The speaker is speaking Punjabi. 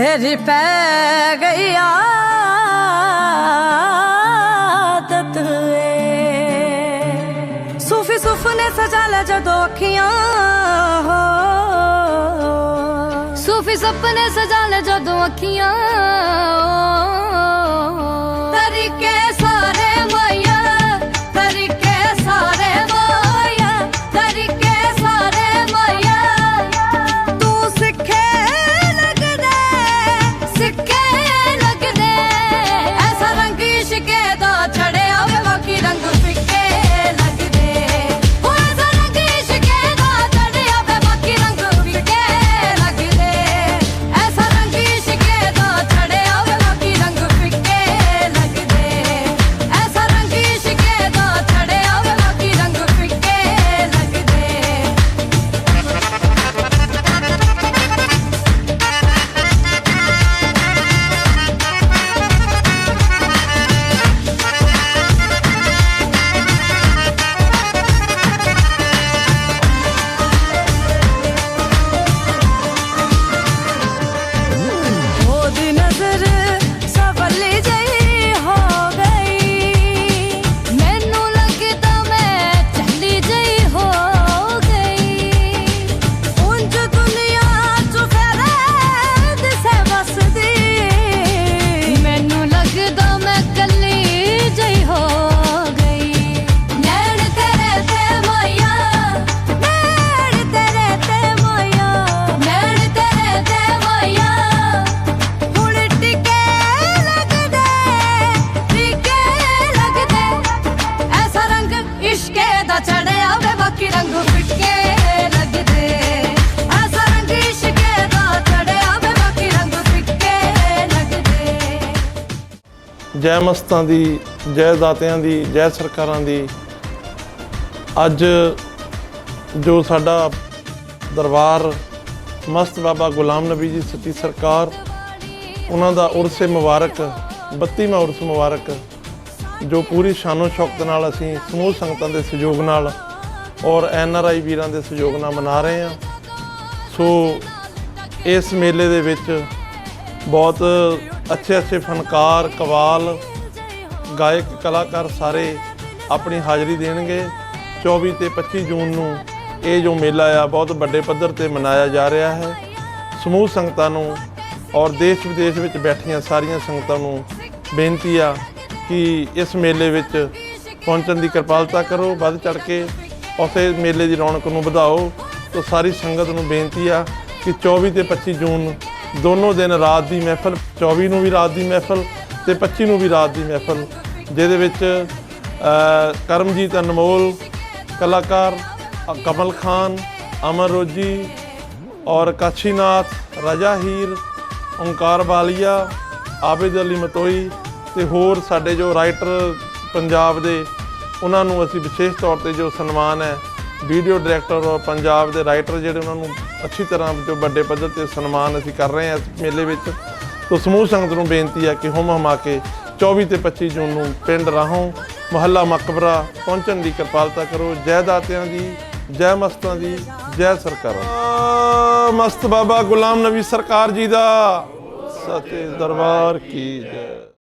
ਤੇਰੀ ਪੈ ਗਈ ਆਦਤ ਏ। ਸੂਫੀ ਸੁਫਨੇ ਸਜਾ ਲੈ ਜਦੋਂ ਅੱਖੀਆਂ ਹੋ। ਸੂਫੀ ਸੁਪਨੇ ਸਜਾ ਲੈ ਜਦੋਂ ਅੱਖੀਆਂ ਜੈ ਮਸਤਾਂ ਦੀ, ਜੈ ਦਾਤਿਆਂ ਦੀ, ਜੈ ਸਰਕਾਰਾਂ ਦੀ, ਅੱਜ ਜੋ ਸਾਡਾ ਦਰਬਾਰ ਮਸਤ ਬਾਬਾ ਗੁਲਾਮ ਨਬੀ ਜੀ ਸੱਚੀ ਸਰਕਾਰ, ਉਹਨਾਂ ਦਾ ਉਰਸੇ ਮੁਬਾਰਕ 32ਵਾਂ ਉਰਸ ਮੁਬਾਰਕ, ਜੋ ਪੂਰੀ ਸ਼ਾਨੋ ਸ਼ੌਕਤ ਨਾਲ ਅਸੀਂ ਸਮੂਹ ਸੰਗਤਾਂ ਦੇ ਸਹਿਯੋਗ ਨਾਲ ਔਰ ਐਨ ਆਰ ਆਈ ਵੀਰਾਂ ਦੇ ਸਹਿਯੋਗ ਨਾਲ ਮਨਾ ਰਹੇ ਹਾਂ। ਸੋ ਇਸ ਮੇਲੇ ਦੇ ਵਿੱਚ ਬਹੁਤ ਅੱਛੇ ਅੱਛੇ ਫਨਕਾਰ, ਕਵਾਲ ਗਾਇਕ, ਕਲਾਕਾਰ ਸਾਰੇ ਆਪਣੀ ਹਾਜ਼ਰੀ ਦੇਣਗੇ। 24 ਤੇ 25 ਜੂਨ ਨੂੰ ਇਹ ਜੋ ਮੇਲਾ ਆ, ਬਹੁਤ ਵੱਡੇ ਪੱਧਰ ਤੇ ਮਨਾਇਆ ਜਾ ਰਿਹਾ ਹੈ। ਸਮੂਹ ਸੰਗਤਾਂ ਨੂੰ ਔਰ ਦੇਸ਼ ਵਿਦੇਸ਼ ਵਿੱਚ ਬੈਠੀਆਂ ਸਾਰੀਆਂ ਸੰਗਤਾਂ ਨੂੰ ਬੇਨਤੀ ਆ ਕਿ ਇਸ ਮੇਲੇ ਵਿੱਚ ਪਹੁੰਚਣ ਦੀ ਕਿਰਪਾਲਤਾ ਕਰੋ, ਵੱਧ ਚੜ ਕੇ ਉਸੇ ਮੇਲੇ ਦੀ ਰੌਣਕ ਨੂੰ ਵਧਾਓ। ਤਾਂ ਸਾਰੀ ਸੰਗਤ ਨੂੰ ਬੇਨਤੀ ਆ ਕਿ 24 ਤੇ 25 ਜੂਨ ਦੋਨੋਂ ਦਿਨ ਰਾਤ ਦੀ ਮਹਿਫਲ 24 ਨੂੰ ਵੀ ਰਾਤ ਦੀ ਮਹਿਫਲ ਤੇ 25 ਨੂੰ ਵੀ ਰਾਤ ਦੀ ਮਹਿਫਲ, ਜਿਹਦੇ ਵਿੱਚ ਕਰਮਜੀਤ ਅਨਮੋਲ, ਕਲਾਕਾਰ ਕਮਲ ਖਾਨ, ਅਮਰ ਰੋਜੀ ਔਰ ਕਾਸ਼ੀਨਾਥ, ਰਜਾ ਹੀਰ, ਓਂਕਾਰ ਬਾਲੀਆ, ਆਬਿਦ ਅਲੀ ਮਤੋਈ ਤੇ ਹੋਰ ਸਾਡੇ ਜੋ ਰਾਈਟਰ ਪੰਜਾਬ ਦੇ, ਉਹਨਾਂ ਨੂੰ ਅਸੀਂ ਵਿਸ਼ੇਸ਼ ਤੌਰ ਤੇ ਜੋ ਸਨਮਾਨ ਹੈ ਵੀਡੀਓ ਡਾਇਰੈਕਟਰ ਔਰ ਪੰਜਾਬ ਦੇ ਰਾਈਟਰ ਜਿਹੜੇ ਉਹਨਾਂ ਨੂੰ ਅੱਛੀ ਤਰ੍ਹਾਂ ਜੋ ਵੱਡੇ ਪੱਧਰ ਤੇ ਸਨਮਾਨ ਅਸੀਂ ਕਰ ਰਹੇ ਹਾਂ ਇਸ ਮੇਲੇ ਵਿੱਚ, ਤੋ ਸਮੂਹ ਸੰਗਤ ਨੂੰ ਬੇਨਤੀ ਹੈ ਕਿ ਹੁਮ ਹਮਾ ਕੇ 24 ਤੇ 25 ਜੂਨ ਨੂੰ ਪਿੰਡ ਰਾਹੋਂ ਮੁਹੱਲਾ ਮਕਬਰਾ ਪਹੁੰਚਣ ਦੀ ਕਿਰਪਾਲਤਾ ਕਰੋ। ਜੈ ਦਾਤਿਆਂ ਦੀ, ਜੈ ਮਸਤਾਂ ਦੀ, ਜੈ ਸਰਕਾਰਾਂ ਮਸਤ ਬਾਬਾ ਗੁਲਾਮ ਨਬੀ ਸਰਕਾਰ ਜੀ ਦਾ। ਸੱਚੇ ਦਰਬਾਰ ਕੀ ਜੈ।